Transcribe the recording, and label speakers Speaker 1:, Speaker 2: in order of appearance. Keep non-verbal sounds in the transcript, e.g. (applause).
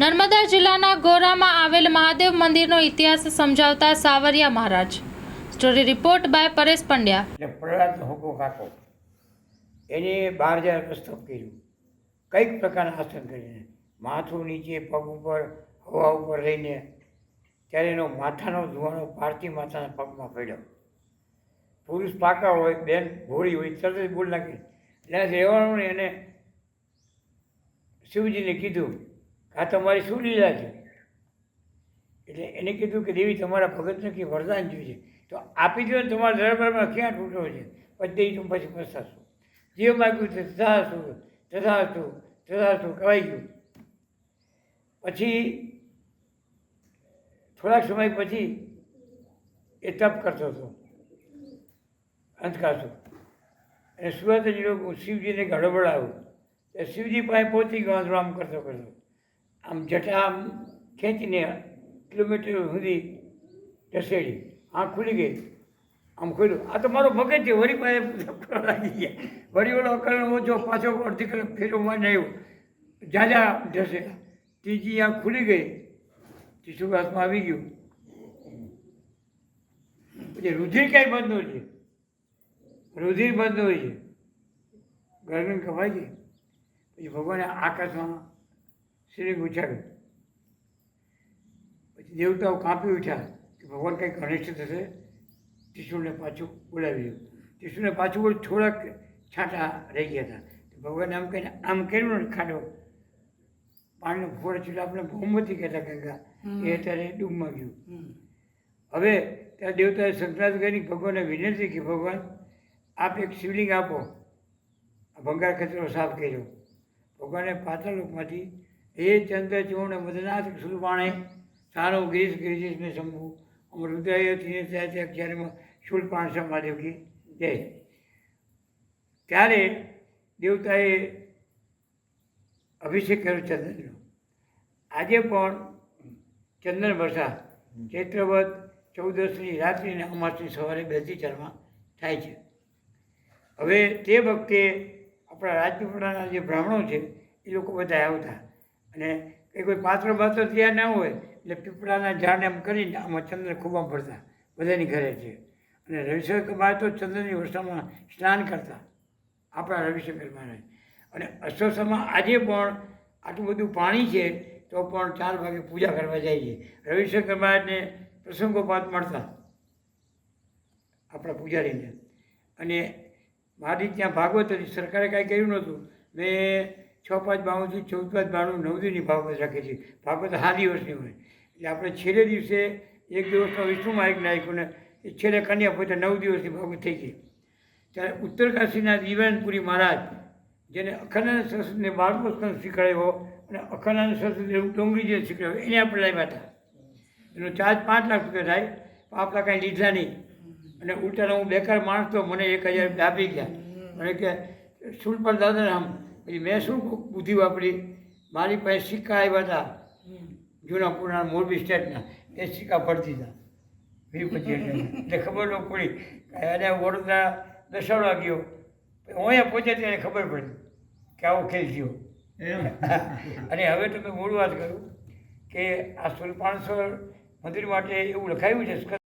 Speaker 1: નર્મદા જિલ્લાના ગોરામાં આવેલ મહાદેવ મંદિરનો ઇતિહાસ સમજાવતા Savariya Maharaj. Story report by Paresh Pandya.
Speaker 2: એટલે પ્રહલાદનો હુકો કાકો, એને બાર હજાર પ્રસ્તુત કર્યું. કંઈક પ્રકારના આસન કરીને માથું નીચે, પગ ઉપર, હવા ઉપર લઈને ત્યારે એનો માથાનો ધુવાનો પારથી માથાના પગમાં પડ્યો. પુરુષ પાકા હોય, બેન ઘોડી હોય, તરત જ બોલ નાખી. એટલે રહેવાનું એને શિવજીને કીધું આ તમારી શું લીલા છે. એટલે એને કીધું કે, દેવી, તમારા ભગતને કે વરદાન જોઈએ તો આપી દો ને તમારા દરબારમાં ક્યાં તૂટો છે? પછી તું પછી પસ્તાશો. જે માગ્યું તે તથાસ્તુ તથા હતું કહેવાઈ ગયું. પછી થોડાક સમય પછી એ તપ કરતો હતો. અંધકાસો અને સુરત જ શિવજીને ગડબડાવ્યું તો શિવજી પાસે પહોંચી ગયો રામ કરતો કરતો. આમ જટા આમ ખેંચીને કિલોમીટર સુધી ઢસેડી આંખ ખુલી ગઈ. આમ ખુલ્યું. આ તો મારો મગજ છે. વળી પાસે લાગી ગયા. વળી ઓલો કરણ ઓછો પાછો અડધી કલાક ફેરો મારીને આવ્યો. જાજા ઢસેડા ત્રીજી આંખ ખુલી ગઈ. ત્રીસું હાથમાં આવી ગયું. પછી રુધિર ક્યાંય બંધ હોય. છે રુધિર બંધ હોય. છે ગરમી કપાઈ ગઈ પછી ભગવાને આકાશમાં શ્રી ઉછાળ્યું પછી દેવતાઓ કાપી ઉઠ્યા કે ભગવાન કંઈક અનિષ્ટ થશે ત્રિશુળને પાછું બોલાવી દીધું ત્રિશુળને પાછું બોલ થોડાક છાંટા રહી ગયા હતા. ભગવાન આમ કહીને આમ કર્યું ને ખાડો? પાણીનો ફોડ એટલે આપણે બહુમતી કહેતા ગંગા. એ અત્યારે ડૂબમાં ગયું. હવે ત્યાં દેવતાએ સંક્રાંત કરી ભગવાનને વિનંતી કે ભગવાન આપ એક શિવલિંગ આપો. ભંગાર કચરો સાફ કર્યો. ભગવાને પાતાળોકમાંથી હે ચંદ્ર ચૂર્ણ મદનાથ સુરવાણે સારો ગ્રીસ ગિરીશને શંભુ. હૃદયથી અક્ષરમાં ત્યાં ક્યારેમાં શૂલપાણ સમાદેવ કી જય. ત્યારે દેવતાએ અભિષેક કર્યો ચંદ્રનો. આજે પણ ચંદન વર્ષા ચૈત્રવત ચૌદસની રાત્રિને અમાસની સવારે બેથી ચારમાં થાય છે. હવે તે વખતે આપણા રાજપીપળાના જે બ્રાહ્મણો છે, એ લોકો બધા આવતા. અને કંઈ કોઈ પાત્ર પાત્ર તૈયાર ના હોય, એટલે પીપળાના ઝાડને એમ કરીને આમાં ચંદ્ર ખૂબ પડતા, બધાની ઘરે છે. અને રવિશંકર મહારાજ તો ચંદ્રની વર્ષામાં સ્નાન કરતા, આપણા રવિશંકર મહારાજ. અને અશ્વસમાં આજે પણ આટલું બધું પાણી છે, તો પણ ચાર વાગે પૂજા કરવા જાય છે. રવિશંકર મહારાજને પ્રસંગોપાત મળતા, આપણા પૂજારીને. અને મારી ત્યાં ભાગવત હતી સરકારે કાંઈ કર્યું નહોતું. મેં છ પાંચ બાણુંથી ચૌદ પાંચ બાણું નવ દિવસની ભાગવત રાખે છે. ભાગવત હા દિવસની હોય. એટલે આપણે છેલ્લે દિવસે એક દિવસનો વિષ્ણુમાં એક નાખ્યું ને એ છેલ્લે કન્યા પોતે નવ દિવસની ભાગવત થઈ ગઈ. ત્યારે ઉત્તરકાશીના દિવાનપુરી મહારાજ, જેને અખંડાનંદ સરસ્વતીને બાળકો સ્કંદ શીખવાડ્યો અને અખંડાનંદ સરસ્વતી ડોંગરી જે શીખવાડ્યો એને આપણે લાવ્યા હતા. એનો ચાર્જ પાંચ લાખ રૂપિયા થાય, પણ આપણા કાંઈ લીધા નહીં. અને ઉલટાનો હું બેકાર માણસ તો મને એક હજાર આપી ગયા. મને કે સુલ પર દાદા આમ પછી મેં શું બુદ્ધિ વાપરી? મારી પાસે સિક્કા આવ્યા હતા જૂના પુરાણા મોરબી સ્ટેટના એ સિક્કા ભરી હતા વીસ પચીસ એટલે ખબર ન પડી અને વડોદરા દસાડવા ગયો. હું અહીંયા પહોંચ્યા ત્યારે ખબર પડી કે આવો ખેલ થયો. (laughs) અને હવે તો મેં મૂળ વાત કરું કે આ સુલપાણસર મંદિર માટે એવું લખાયું છે